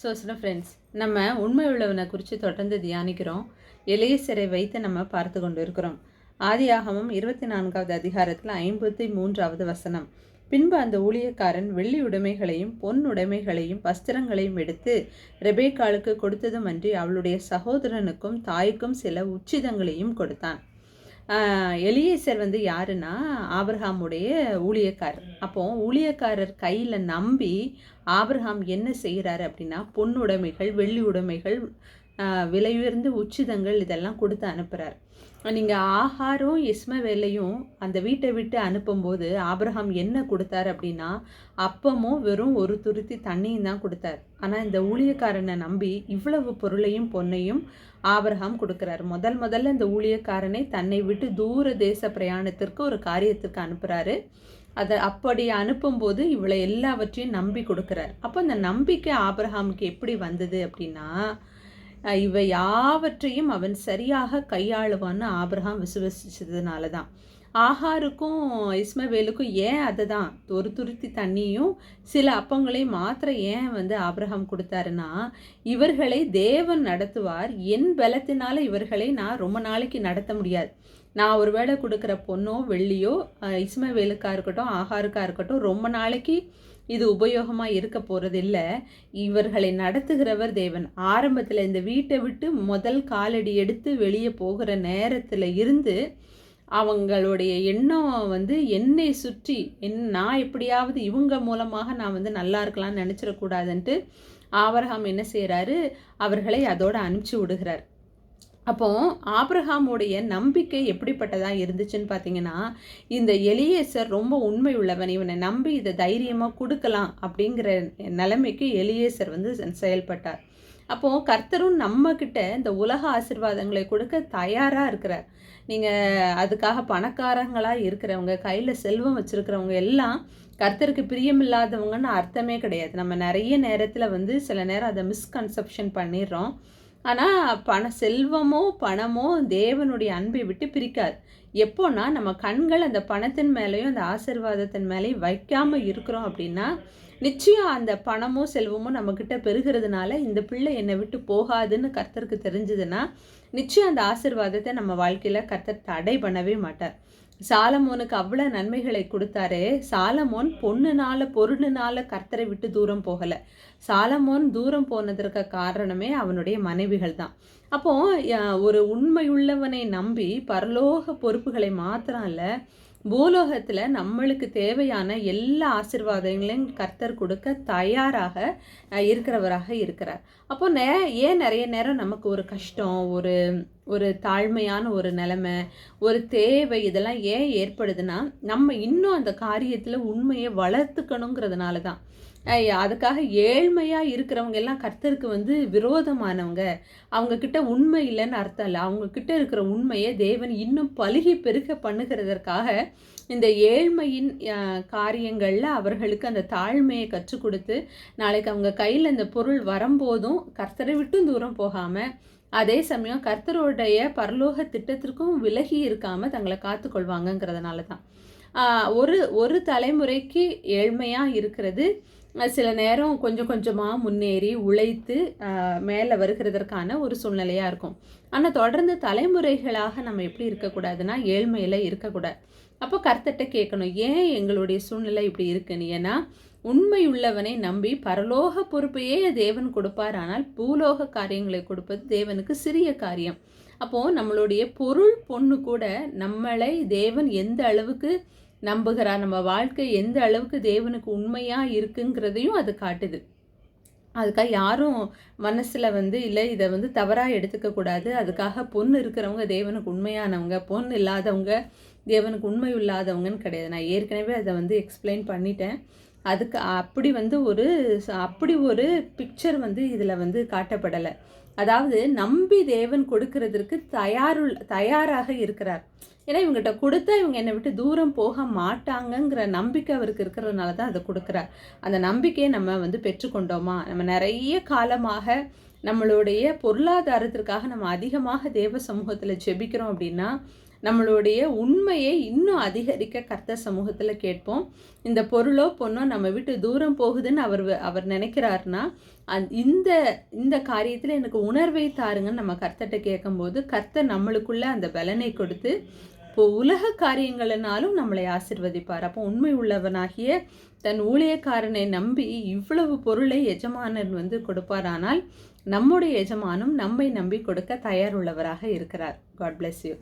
So சில friends நம்ம உண்மை உள்ளவனை குறித்து தொடர்ந்து தியானிக்கிறோம். எலேசரை வைத்து நம்ம பார்த்து கொண்டு இருக்கிறோம் ஆதியாகமும் இருபத்தி நான்காவது அதிகாரத்தில் ஐம்பத்தி மூன்றாவது வசனம். பின்பு அந்த ஊழியக்காரன் வெள்ளி உடைமைகளையும் பொன் உடைமைகளையும் வஸ்திரங்களையும் எடுத்து ரெபேக்காளுக்கு கொடுத்ததுமன்றி அவளுடைய சகோதரனுக்கும் தாய்க்கும் சில உச்சிதங்களையும் கொடுத்தான். எலியேசர் வந்து யாருன்னா? ஆபிரஹாமுடைய ஊழியக்காரர். அப்போ ஊழியக்காரர் கையில் நம்பி ஆபிரஹாம் என்ன செய்கிறாரு அப்படின்னா பொன்னுடைமைகள் வெள்ளி உடைமைகள் விலையுயர்ந்து விலையுயர்ந்த உச்சிதங்கள் இதெல்லாம் கொடுத்து அனுப்புகிறார் நீங்கள் ஆகாரும் இஸ்மவேலையும் அந்த வீட்டை விட்டு அனுப்பும்போது ஆபிரகாம் என்ன கொடுத்தார் அப்படின்னா அப்பமும் வெறும் ஒரு துருத்தி தண்ணியும் தான் கொடுத்தார். ஆனால் இந்த ஊழியக்காரனை நம்பி இவ்வளவு பொருளையும் பொன்னையும் ஆபிரகாம் கொடுக்குறாரு. முதல் முதல்ல இந்த ஊழியக்காரனை தன்னை விட்டு தூர தேச பிரயாணத்திற்கு ஒரு காரியத்துக்கு அனுப்புகிறாரு அதை அப்படி அனுப்பும்போது இவளை எல்லாவற்றையும் நம்பி கொடுக்குறார். அப்போ அந்த நம்பிக்கை ஆபிரகாமுக்கு எப்படி வந்தது அப்படின்னா இவை யாவற்றையும் அவன் சரியாக கையாளுவான்னு ஆபிரகாம் விசுவசிச்சதுனால தான் ஆகாருக்கும் இஸ்மவேலுக்கும் ஏன் அதை தான் ஒரு துருத்தி தண்ணியும் சில அப்பங்களையும் மாத்திரம் ஏன் வந்து ஆபிரகாம் கொடுத்தாருன்னா இவர்களை தேவன் நடத்துவார் என் பலத்தினால இவர்களை நான் ரொம்ப நாளைக்கு நடத்த முடியாது. நான் ஒருவேளை கொடுக்குற பொண்ணோ வெள்ளியோ இஸ்மவேலுக்காக இருக்கட்டும் ஆஹாருக்காக இருக்கட்டும் ரொம்ப நாளைக்கு இது உபயோகமாக இருக்க போகிறதில்ல இவர்களை நடத்துகிறவர் தேவன். ஆரம்பத்தில் இந்த வீட்டை விட்டு முதல் காலடி எடுத்து வெளியே போகிற நேரத்தில் இருந்து அவங்களுடைய எண்ணம் வந்து என்னை சுற்றி என் நான் எப்படியாவது இவங்க மூலமாக நான் வந்து நல்லா இருக்கலாம்னு நினச்சிடக்கூடாதுன்ட்டு ஆவரகம் என்ன செய்கிறாரு அவர்களை அதோடு அனுப்பிச்சி விடுகிறார். அப்போ ஆப்ரஹாமுடைய நம்பிக்கை எப்படிப்பட்டதாக இருந்துச்சுன்னு பார்த்தீங்கன்னா இந்த எலியேசர் ரொம்ப உண்மை உள்ளவன் இவனை நம்பி இதை தைரியமாக கொடுக்கலாம் அப்படிங்கிற நிலைமைக்கு எலியேசர் வந்து செயல்பட்டார். அப்போது கர்த்தரும் நம்மக்கிட்ட இந்த உலக ஆசிர்வாதங்களை கொடுக்க தயாராக இருக்கிறார். நீங்கள் அதுக்காக பணக்காரங்களாக இருக்கிறவங்க கையில் செல்வம் வச்சுருக்கிறவங்க எல்லாம் கர்த்தருக்கு பிரியமில்லாதவங்கன்னு அர்த்தமே கிடையாது. நம்ம நிறைய நேரத்தில் வந்து சில நேரம் அதை மிஸ்கன்செப்ஷன் பண்ணிடுறோம். ஆனால் பண செல்வமோ பணமோ தேவனுடைய அன்பை விட்டு பிரிக்காது. எப்போனா நம்ம கண்கள் அந்த பணத்தின் மேலேயும் அந்த ஆசிர்வாதத்தின் மேலேயும் வைக்காமல் இருக்கிறோம் அப்படின்னா நிச்சயம் அந்த பணமோ செல்வமோ நம்மக்கிட்ட பெருகிறதுனால இந்த பிள்ளை என்னை விட்டு போகாதுன்னு கர்த்தருக்கு தெரிஞ்சதுன்னா நிச்சயம் அந்த ஆசிர்வாதத்தை நம்ம வாழ்க்கையில் கர்த்தர் தடை பண்ணவே மாட்டார். சாலமோனுக்கு அவ்வளோ நன்மைகளை கொடுத்தாரே. சாலமோன் பொண்ணுனால பொருளுனால கர்த்தரை விட்டு தூரம் போகலை. சாலமோன் தூரம் போனதற்கு காரணமே அவனுடைய மனைவிகள் தான். அப்போ ஒரு உண்மையுள்ளவனை நம்பி பரலோக பொறுப்புகளை மாத்திரம் இல்லை பூலோகத்தில் நம்மளுக்கு தேவையான எல்லா ஆசிர்வாதங்களையும் கர்த்தர் கொடுக்க தயாராக இருக்கிறவராக இருக்கிறார். அப்போ நே ஏன் நிறைய நேரம் நமக்கு ஒரு கஷ்டம் ஒரு ஒரு தாழ்மையான ஒரு நிலைமை ஒரு தேவை இதெல்லாம் ஏன் ஏற்படுதுன்னா நம்ம இன்னும் அந்த காரியத்தில் உண்மையை வளர்த்துக்கணுங்கிறதுனால தான் அதுக்காக ஏழ்மையாக இருக்கிறவங்க எல்லாம் கர்த்தருக்கு வந்து விரோதமானவங்க. அவங்கக்கிட்ட உண்மை இல்லைன்னு அர்த்தம் இல்லை. அவங்கக்கிட்ட இருக்கிற உண்மையை தேவன் இன்னும் பழுகி பெருக பண்ணுகிறதற்காக இந்த ஏழ்மையின் காரியங்களில் அவர்களுக்கு அந்த தாழ்மையை கற்றுக் கொடுத்து நாளைக்கு அவங்க கையில் இந்த பொருள் வரும்போதும் கர்த்தரை விட்டும் தூரம் போகாமல் அதே சமயம் கர்த்தருடைய பரலோக திட்டத்திற்கும் விலகி இருக்காமல் தங்களை காத்துக்கொள்வாங்கங்கிறதுனால தான் ஒரு ஒரு தலைமுறைக்கு ஏழ்மையாக இருக்கிறது. சில நேரம் கொஞ்சம் கொஞ்சமாக முன்னேறி உழைத்து மேலே வருகிறதற்கான ஒரு சூழ்நிலையாக இருக்கும். ஆனால் தொடர்ந்து தலைமுறைகளாக நம்ம எப்படி இருக்கக்கூடாதுன்னா ஏழ்மையில் இருக்கக்கூடாது. அப்போ கர்த்தட்ட கேட்கணும் ஏன் எங்களுடைய சூழ்நிலை இப்படி இருக்குன்னு? ஏன்னா உண்மையுள்ளவனை நம்பி பரலோக பொறுப்பையே தேவன் கொடுப்பார். ஆனால் பூலோக காரியங்களை கொடுப்பது தேவனுக்கு சிறிய காரியம். அப்போது நம்மளுடைய பொருள் பொண்ணு கூட நம்மளை தேவன் எந்த அளவுக்கு நம்புகிறார் நம்ம வாழ்க்கை எந்த அளவுக்கு தேவனுக்கு உண்மையாக இருக்குங்கிறதையும் அது காட்டுது. அதுக்காக யாரும் மனசில் வந்து இல்லை இதை வந்து தவறாக எடுத்துக்கக்கூடாது அதுக்காக பொண்ணு இருக்கிறவங்க தேவனுக்கு உண்மையானவங்க பொண்ணு இல்லாதவங்க தேவனுக்கு உண்மை இல்லாதவங்கன்னு கிடையாது. நான் ஏற்கனவே அதை வந்து எக்ஸ்பிளைன் பண்ணிட்டேன். அதுக்கு அப்படி வந்து ஒரு அப்படி ஒரு பிக்சர் வந்து இதில் வந்து காட்டப்படலை. அதாவது நம்பி தேவன் கொடுக்கறதற்கு தயாருள் தயாராக இருக்கிறார். ஏன்னா இவங்ககிட்ட கொடுத்தா இவங்க என்னை விட்டு தூரம் போக மாட்டாங்கங்கிற நம்பிக்கை அவருக்கு இருக்கிறதுனால தான் அதை கொடுக்குறார். அந்த நம்பிக்கையை நம்ம வந்து பெற்றுக்கொண்டோமா? நம்ம நிறைய காலமாக நம்மளுடைய பொருளாதாரத்திற்காக நம்ம அதிகமாக தேவ சமூகத்தில் ஜெபிக்கிறோம் அப்படின்னா நம்மளுடைய உண்மையை இன்னும் அதிகரிக்க கர்த்தர் சமூகத்தில் கேட்போம். இந்த பொருளோ பொண்ணோ நம்ம விட்டு தூரம் போகுதுன்னு அவர் அவர் நினைக்கிறாருன்னா அந் இந்த இந்த காரியத்தில் எனக்கு உணர்வை தாருங்கன்னு நம்ம கர்த்தர்கிட்ட கேட்கும்போது கர்த்தர் நம்மளுக்குள்ளே அந்த பலனை கொடுத்து இப்போ உலக காரியங்களினாலும் நம்மளை ஆசிர்வதிப்பார். அப்போ உண்மை உள்ளவனாகிய தன் ஊழியக்காரனை நம்பி இவ்வளவு பொருளை எஜமானன் வந்து கொடுப்பாரானால் நம்முடைய எஜமானும் நம்மை நம்பி கொடுக்க தயார் உள்ளவராக இருக்கிறார். God bless you